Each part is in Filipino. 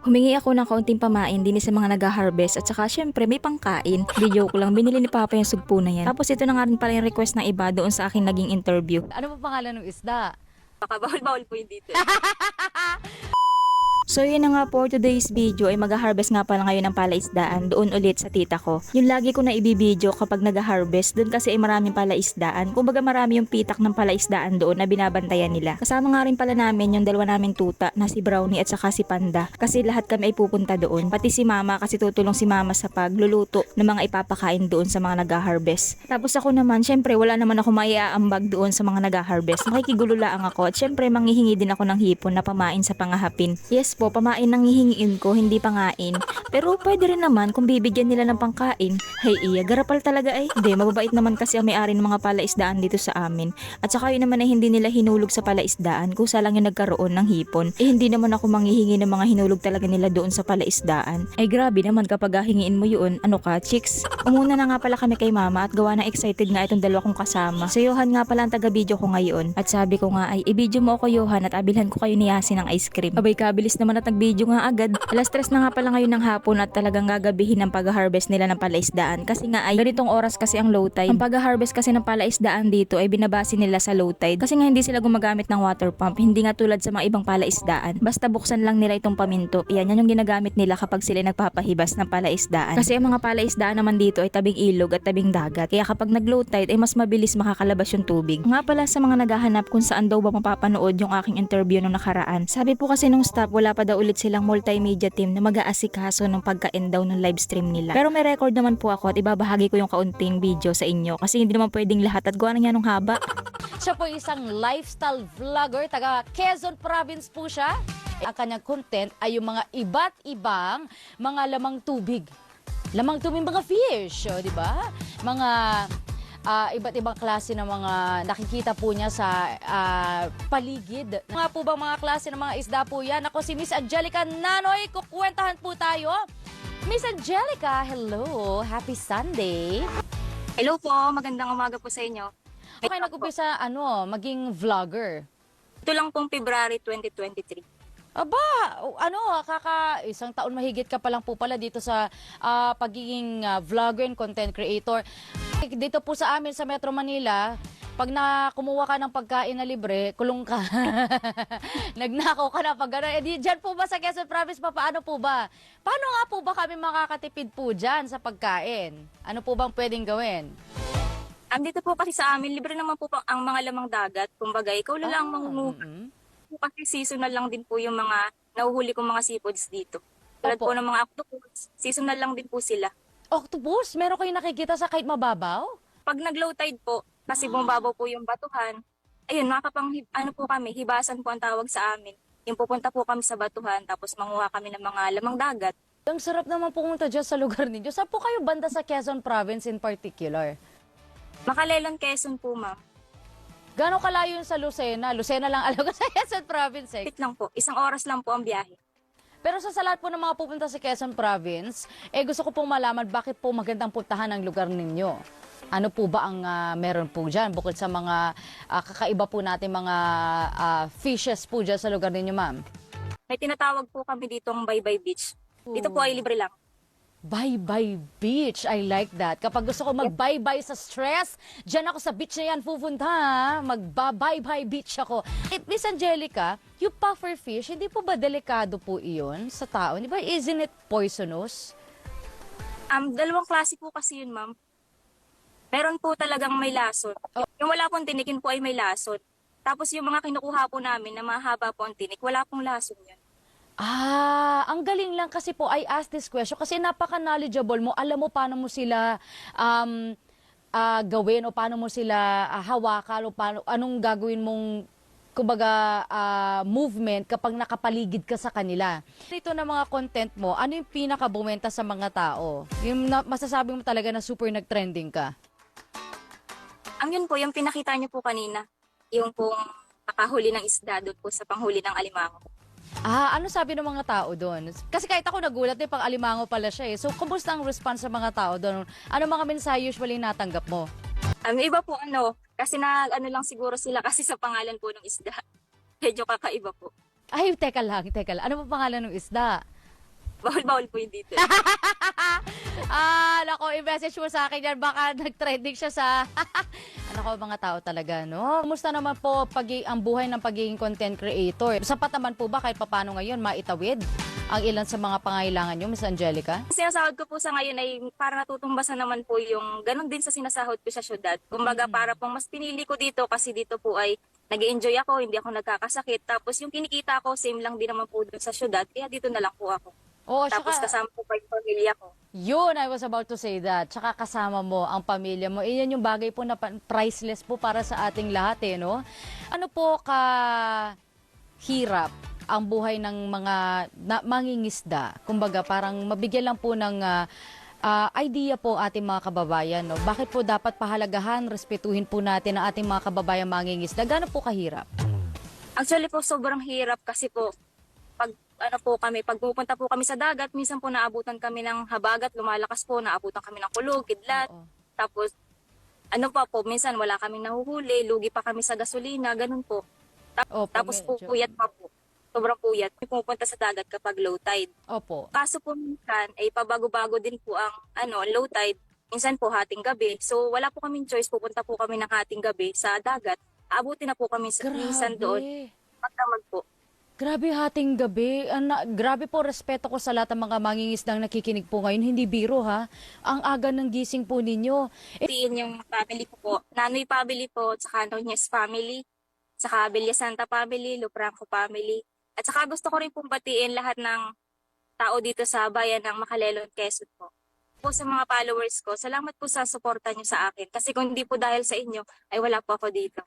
Humingi ako ng kaunting pamain din sa mga nag-harvest at saka syempre may pangkain. Di joke lang, binili ni Papa yung sugpo na yan. Tapos ito na nga rin pala yung request ng iba doon sa aking naging interview. Ano pa pangalan ng isda? Baka bawal-bawal po yung dito. So yun na nga for today's video ay mag-harvest nga pala ngayon ng palaisdaan doon ulit sa tita ko. Yung lagi ko na ibibideo kapag nag-harvest doon kasi ay maraming palaisdaan. Kumbaga marami yung pitak ng palaisdaan doon na binabantayan nila. Kasama nga rin pala namin yung dalawa naming tuta na si Brownie at saka si Panda. Kasi lahat kami ay pupunta doon. Pati si Mama kasi tutulong si Mama sa pagluluto ng mga ipapakain doon sa mga nag-harvest. Tapos ako naman, syempre wala naman ako maiaambag doon sa mga nag-harvest. Makikigulo lang ako at syempre manghihingi din ako ng hipon na pamain sa pangahapin. Yes po, pamain nang hihingiin ko, hindi pangain. Pero pwede rin naman kung bibigyan nila ng pangkain. Hay iya, garapal talaga ay. Hindi, mababait naman kasi ang may-ari ng mga palaisdaan dito sa amin. At saka yun naman ay hindi nila hinulog sa palaisdaan kusa lang yung nagkaroon ng hipon. Eh hindi naman ako manghihingi ng mga hinulog talaga nila doon sa palaisdaan. Ay grabe naman kapag hingiin mo yun, ano ka, chicks? Umuna na nga pala kami kay mama at gawa na excited nga itong dalawa kong kasama. So Johan nga pala ang taga-video ko ngayon. At sabi ko nga ay, i-video mo ako Johan at abilhan ko kayo ni Yasin ng ice cream. Abay kabilis naman at nag-video nga agad. Alas stress na nga pala ngayon ng hapon at talagang gagabihin ng pag-harvest nila ng palaisdaan. Kasi nga ay ganitong oras kasi ang low tide. Ang pag-harvest kasi ng palaisdaan dito ay binabase nila sa low tide. Kasi nga hindi sila gumagamit ng water pump. Hindi nga tulad sa mga ibang palaisdaan. Basta buksan lang nila itong paminto. Yan, yan yung ginagamit nila kapag sila nagpapahibas ng palaisdaan. Kasi ang mga palaisdaan naman dito ay tabing ilog at tabing dagat. Kaya kapag nag-low tide ay mas mabilis makakalabas yung tubig. Nga pala sa mga naghahanap kung saan daw ba mapapanood yung aking interview nung nakaraan. Sabi po kasi nung staff wala pa daw ulit silang multimedia team na mag-aasikaso ng pagka-end daw ng live stream nila. Pero may record naman po ako at ibabahagi ko yung kaunting video sa inyo kasi hindi naman pwedeng lahat at gawa na nung haba. Siya po isang lifestyle vlogger, taga Quezon Province po siya. Ang kanyang content ay yung mga iba't ibang mga lamang tubig. Lamang tubig mga fish, o, di ba? Mga ah, iba't ibang klase ng mga nakikita po niya sa ah, paligid. Mga po bang mga klase ng mga isda po yan? Ako si Miss Angelica Nanoy, kukwentahan po tayo. Miss Angelica, hello! Happy Sunday! Hello po, magandang umaga po sa inyo. Okay, nag-umpisa, ano, maging vlogger. Ito lang pong February 2023. Aba, ano, kaka isang taon mahigit ka pa lang po pala dito sa ah, pagiging ah, vlogger and content creator. Dito po sa amin sa Metro Manila, pag na kumuha ka ng pagkain na libre, kulong ka. Nagnakaw ka na pag gano'n. Eh, dyan po ba sa Quezon Province pa, paano po ba? Paano nga po ba kami makakatipid po dyan sa pagkain? Ano po bang pwedeng gawin? Andito po kasi sa amin, libre naman po pa- ang mga lamang dagat. Kumbaga, ikaw na lang Ah, mangunguha. mm-mm. Kasi seasonal lang din po yung mga nahuhuli kong mga seafoods dito. Tulad Opo. po ng mga octopus, seasonal lang din po sila. Octopus, meron kayong nakikita sa kahit mababaw? Pag nag-low tide po, kasi bumababaw po yung batuhan, ayun, nakakapang, ano po kami, hibasan po ang tawag sa amin. Yung pupunta po kami sa batuhan, tapos manguha kami ng mga lamang dagat. Ang sarap naman pumunta dyan sa lugar ninyo. Saan po kayo banda sa Quezon Province in particular? Makalelon, Quezon po, ma'am. Gano'ng kalayo yun sa Lucena? Lucena lang alam ko sa Quezon Province eh. Pit lang po, isang oras lang po ang biyahe. Pero sa salat po ng mga pupunta sa Quezon Province, eh gusto ko pong malaman bakit po magandang puntahan ang lugar ninyo. Ano po ba ang ah, meron po dyan? Bukod sa mga ah, kakaiba po natin mga ah, fishes po dyan sa lugar ninyo, ma'am. May tinatawag po kami ditong Bye-Bye Beach. Dito po ay libre lang. Bye-bye beach. I like that. Kapag gusto ko mag-bye-bye sa stress, dyan ako sa beach na yan pupunta. Mag-bye-bye beach ako. Eh, Miss Angelica, yung puffer fish, hindi po ba delikado po iyon sa tao? Di ba, isn't it poisonous? Um, dalawang klase po kasi yun, ma'am. Meron po talagang may lason. Yung wala pong tinikin po ay may lason. Tapos yung mga kinukuha po namin na mahaba po ang tinik, wala pong lason yun. Ah, ang galing lang kasi po I asked this question kasi napaka-knowledgeable mo. Alam mo paano mo sila um, ah, gawin o paano mo sila ah, hawakan o paano, anong gagawin mong kumbaga ah, movement kapag nakapaligid ka sa kanila. Ito na mga content mo, ano yung pinaka-bumenta sa mga tao? Yung na, masasabi mo talaga na super nag-trending ka? Ang yun po, yung pinakita niyo po kanina, yung pong nakahuli ng isda doon po sa panghuli ng alimango. Ah, ano sabi ng mga tao doon? Kasi kahit ako nagulat eh, pang alimango pala siya eh. So, kumusta ang response sa mga tao doon? Ano mga mensahe usually natanggap mo? Um, iba po ano, kasi na ano lang siguro sila kasi sa pangalan po ng isda. Medyo kakaiba po. Ay, teka lang, teka lang. Ano pa pangalan ng isda? Bawal-bawal po yung dito. ah, nako, i-message mo sa akin yan. Baka nag-trending siya sa... ano ko, mga tao talaga, no? Kumusta naman po pag ang buhay ng pagiging content creator? Sapat naman po ba kahit papano ngayon maitawid ang ilan sa mga pangailangan nyo, Miss Angelica? sinasahod ko po sa ngayon ay para natutumbasan naman po yung ganun din sa sinasahod ko sa syudad. Kumbaga para po mas pinili ko dito kasi dito po ay nag enjoy ako, hindi ako nagkakasakit. Tapos yung kinikita ko, same lang din naman po dun sa syudad. Kaya dito na lang po ako. Oo, Tapos tsaka- kasama po pa yung pamilya ko. Yun, I was about to say that. Tsaka kasama mo ang pamilya mo. Iyan yung bagay po na pa- priceless po para sa ating lahat eh, no? Ano po ka hirap ang buhay ng mga na, mangingisda? Kumbaga, parang mabigyan lang po ng ah, ah, idea po ating mga kababayan, no? Bakit po dapat pahalagahan, respetuhin po natin ang ating mga kababayan mangingisda? Gaano po kahirap? Actually po, sobrang hirap kasi po, pag ano po kami, pag pupunta po kami sa dagat, minsan po naabutan kami ng habagat, lumalakas po, naabutan kami ng kulog, kidlat. Oo. Tapos, ano pa po, minsan wala kaming nahuhuli, lugi pa kami sa gasolina, ganun po. Opo, Tapos po, medyo. puyat pa po. Sobrang puyat. May Pumupunta sa dagat kapag low tide. Opo. Kaso po minsan, ay pabago-bago din po ang ano, low tide. Minsan po hating gabi. So wala po kaming choice. Pupunta po kami ng hating gabi sa dagat. Aabutin na po kami sa minsan doon. Grabe. Pagdamag po. Grabe hating gabi. Ana, grabe po respeto ko sa lahat ng mga mangingisdang nakikinig po ngayon. Hindi biro ha. Ang aga ng gising po ninyo. Eh, Tiin yung family ko po. Nanoy family po, tsaka Nunez family, tsaka Villa Santa family, Lupranco family. At saka gusto ko rin pong batiin lahat ng tao dito sa bayan ng Makalelon, Quezon po. Po sa mga followers ko, salamat po sa suporta niyo sa akin. Kasi kung hindi po dahil sa inyo, ay wala po ako dito.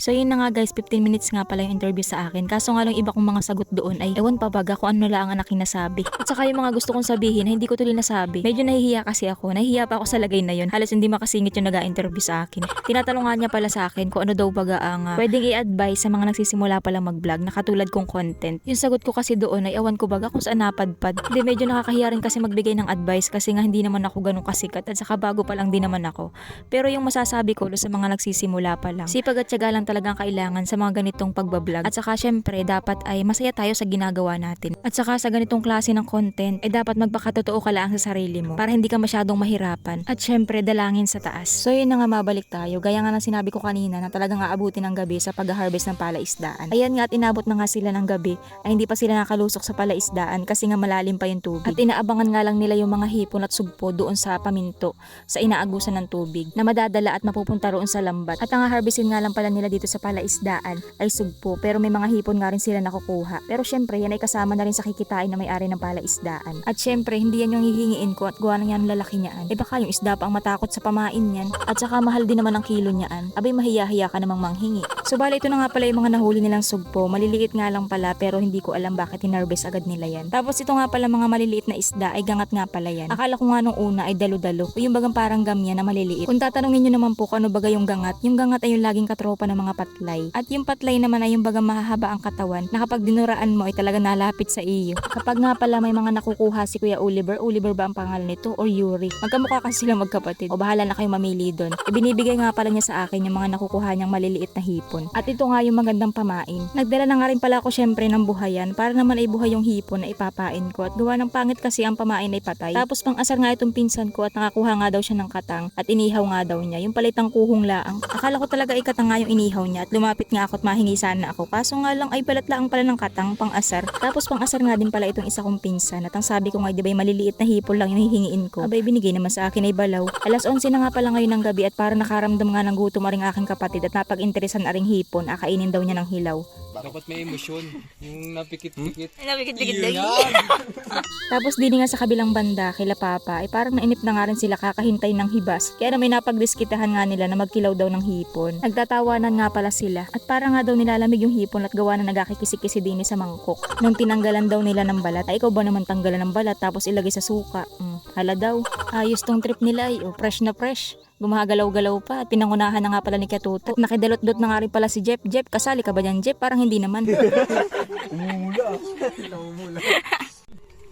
So yun na nga guys, 15 minutes nga pala yung interview sa akin. Kaso nga lang iba kong mga sagot doon ay ewan pa baga kung ano lang ang aking nasabi. At saka yung mga gusto kong sabihin na hindi ko tuloy nasabi. Medyo nahihiya kasi ako. Nahihiya pa ako sa lagay na yun. Halos hindi makasingit yung nag-interview sa akin. Tinatanong niya pala sa akin kung ano daw baga ang ah, pwedeng i-advise sa mga nagsisimula pa lang mag-vlog na katulad kong content. Yung sagot ko kasi doon ay ewan ko baga kung saan napadpad. Hindi medyo nakakahiya rin kasi magbigay ng advice kasi nga hindi naman ako ganun kasikat at saka bago pa lang din naman ako. Pero yung masasabi ko sa mga nagsisimula pa lang, sipag at tiyaga talagang kailangan sa mga ganitong pagbablog. At saka syempre, dapat ay masaya tayo sa ginagawa natin. At saka sa ganitong klase ng content, ay dapat magpakatotoo ka lang sa sarili mo para hindi ka masyadong mahirapan. At syempre, dalangin sa taas. So yun na nga mabalik tayo. Gaya nga ng sinabi ko kanina na talagang aabutin ng gabi sa pag-harvest ng palaisdaan. Ayan nga at inabot na nga sila ng gabi ay hindi pa sila nakalusok sa palaisdaan kasi nga malalim pa yung tubig. At inaabangan nga lang nila yung mga hipon at sugpo doon sa paminto sa inaagusan ng tubig na madadala at mapupunta roon sa lambat. At ang harvestin nga lang pala nila dito sa palaisdaan ay sugpo pero may mga hipon nga rin sila nakukuha. Pero syempre yan ay kasama na rin sa kikitain na may-ari ng palaisdaan. At syempre hindi yan yung hihingiin ko at gawa na yan lalaki niyaan. Eh baka yung isda pa ang matakot sa pamain niyan. At saka mahal din naman ang kilo niyaan. Abay mahiya-hiya ka namang manghingi. So bali ito na nga pala yung mga nahuli nilang sugpo. Maliliit nga lang pala pero hindi ko alam bakit hinarvest agad nila yan. Tapos ito nga pala mga maliliit na isda ay gangat nga pala yan. Akala ko nga nung una ay dalo-dalo yung bagang parang gamya na maliliit. Kung tatanungin nyo naman po kung ano baga yung gangat, yung gangat ay yung laging katropa ng mga patlay. At yung patlay naman ay yung bagang mahahaba ang katawan na kapag dinuraan mo ay talaga nalapit sa iyo. Kapag nga pala may mga nakukuha si Kuya Oliver, Oliver ba ang pangalan nito or Yuri? Magkamukha kasi sila magkapatid. O bahala na kayo mamili doon. Ibinibigay nga pala niya sa akin yung mga nakukuha niyang maliliit na hipon. At ito nga yung magandang pamain. Nagdala na nga rin pala ako syempre ng buhayan para naman ay buhay yung hipon na ipapain ko at gawa ng pangit kasi ang pamain ay patay. Tapos pang asar nga itong pinsan ko at nakakuha nga daw siya ng katang at inihaw nga daw niya. Yung palitang kuhong laang. Akala ko talaga ay katang nga yung inihaw niya at lumapit nga ako at mahingi sana ako. Kaso nga lang ay balat lang pala ng katang pang asar. Tapos pang asar nga din pala itong isa kong pinsan at ang sabi ko nga di ba maliliit na hipon lang yung hihingiin ko. Abay binigay naman sa akin ay balaw. Alas 11 na nga pala ngayon ng gabi at para nakaramdam nga ng gutom aring aking kapatid at napag-interesan aring hipon, akainin daw niya ng hilaw. Dapat may emosyon. Yung napikit-pikit. Nabigit-bigit Tapos din nga sa kabilang banda, kila Papa, ay parang nainip na nga rin sila kakahintay ng hibas. Kaya na may napagdiskitahan nga nila na magkilaw daw ng hipon. Nagtatawanan nga pala sila. At para nga daw nilalamig yung hipon at gawa na nagkakikisi-kisi din sa mangkok. Nung tinanggalan daw nila ng balat, ay ikaw ba naman tanggalan ng balat tapos ilagay sa suka? Mm, hala daw. Ayos tong trip nila ay, oh, fresh na fresh. Gumagalaw-galaw pa at pinangunahan na nga pala ni Katuto. At nakidalot-dot na nga rin pala si Jeff. Jeff, kasali ka ba dyan, Jeff? Parang hindi naman.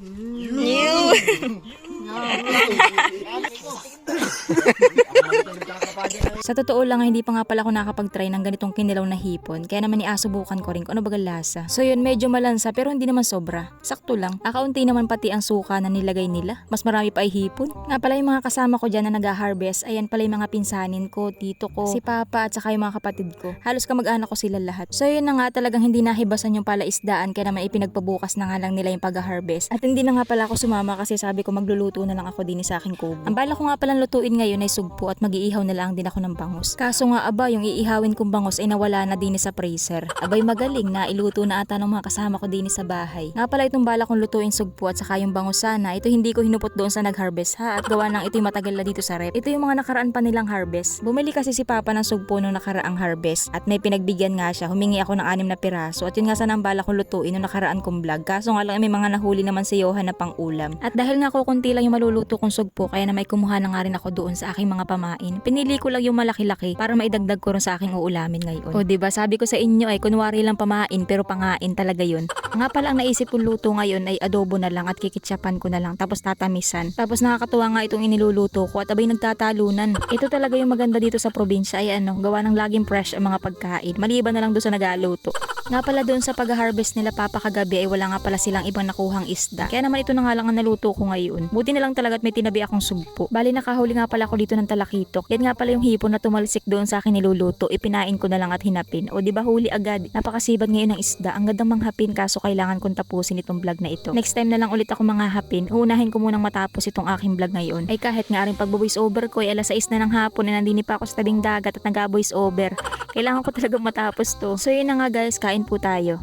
New! Sa totoo lang, hindi pa nga pala ako nakapag-try ng ganitong kinilaw na hipon. Kaya naman iasubukan ko rin kung ano bagal lasa. So yun, medyo malansa pero hindi naman sobra. Sakto lang. Akaunti naman pati ang suka na nilagay nila. Mas marami pa ay hipon. Nga pala yung mga kasama ko dyan na nag-harvest, ayan pala yung mga pinsanin ko, tito ko, si papa at saka yung mga kapatid ko. Halos kamag-anak ko sila lahat. So yun na nga talagang hindi nahibasan yung palaisdaan kaya naman ipinagpabukas na nga lang nila yung pag-harvest. At hindi na nga pala ako sumama kasi sabi ko magluluto na lang ako din sa aking kubo. Ang bala ko nga palang lutuin ngayon ay sugpo at mag-iihaw na lang din ako ng bangus. Kaso nga aba, yung iihawin kong bangus ay nawala na din sa freezer. Abay magaling na iluto na ata ng mga kasama ko din sa bahay. Nga pala itong bala kong lutuin sugpo at saka yung bangus sana, ito hindi ko hinupot doon sa nag-harvest ha at gawa ng ito'y matagal na dito sa rep. Ito yung mga nakaraan pa nilang harvest. Bumili kasi si Papa ng sugpo nung nakaraang harvest at may pinagbigyan nga siya. Humingi ako ng anim na piraso at yun nga sana ang bala kong lutuin nung nakaraan kong vlog. Kaso nga lang may mga nahuli naman si Johan na pang ulam. At dahil nga kukunti lang yung maluluto kong sugpo kaya na may kumuha na nga rin ako doon sa aking mga pamain. Pinili ko lang yung malaki-laki para maidagdag ko rin sa aking uulamin ngayon. O ba sabi ko sa inyo ay kunwari lang pamain pero pangain talaga yun. Nga pala ang naisip kong luto ngayon ay adobo na lang at kikitsapan ko na lang tapos tatamisan. Tapos nakakatuwa nga itong iniluluto ko at abay nagtatalunan. Ito talaga yung maganda dito sa probinsya ay ano, gawa ng laging fresh ang mga pagkain. Maliban na lang doon sa nagaluto. Nga pala doon sa pag-harvest nila papa kagabi ay wala nga pala silang ibang nakuhang isda. Kaya naman ito na nga lang ang naluto ko ngayon. Buti na lang talaga at may tinabi akong sugpo. Bali nakahuli nga pala ako dito ng talakitok. Yan nga pala yung hipon na tumalsik doon sa akin niluluto. Ipinain ko na lang at hinapin. O di ba huli agad. Napakasibad ngayon ng isda. Ang gandang manghapin kaso kailangan kong tapusin itong vlog na ito. Next time na lang ulit ako manghahapin. Uunahin ko munang matapos itong aking vlog ngayon. Ay kahit nga rin pag-voice over ko ay alas 6 na ng hapon na nandini pa ako sa tabing dagat at nag-voice over. Kailangan ko talaga matapos to. So yun na nga guys, kain po tayo.